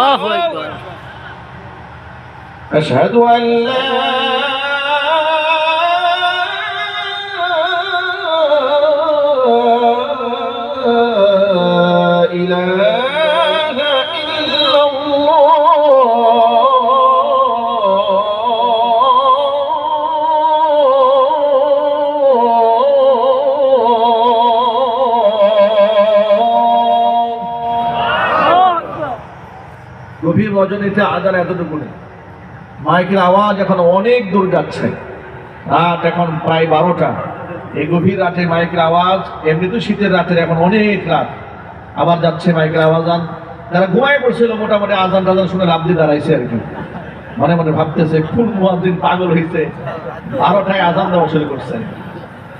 الله الله أكبر. أشهد أن لا إله গভীর রজনীতে আজান এতটুকু নেই। মাইকের আওয়াজ এখন অনেক দূর যাচ্ছে। রাত এখন প্রায় বারোটা। এই গভীর রাতে মাইকের আওয়াজ, এমনি তো শীতের রাতের এখন অনেক রাত। আবার যাচ্ছে মাইকের আওয়াজ, আন যারা ঘুমায় পড়ছিল মোটামুটি আজান টাজান শুনে লাভ দিয়ে দাঁড়াইছে আর কি। মনে মনে ভাবতেছে, কোন মুয়াজ্জিন পাগল হয়েছে বারোটায় আজান দেওয়া শুরু করছে।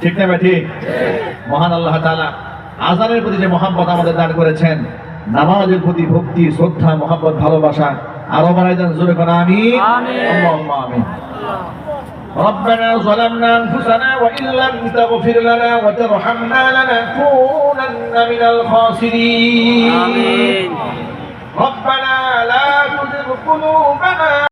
ঠিক না ঠিক? মহান আল্লাহ তাআলা আজানের প্রতি যে মহাব্বত আমাদের দান করেছেন নামাজের প্রতি ভক্তি শ্রদ্ধা মহাব্বত ভালোবাসা আরো বাড়াই দেন জোরে করে আমি আমিন। আমিন ربنا ظلمنا انفسنا وان لم تغفر لنا وترحمنا لنكونن من الخاسرين آمين ربنا لا تزغ قلوبنا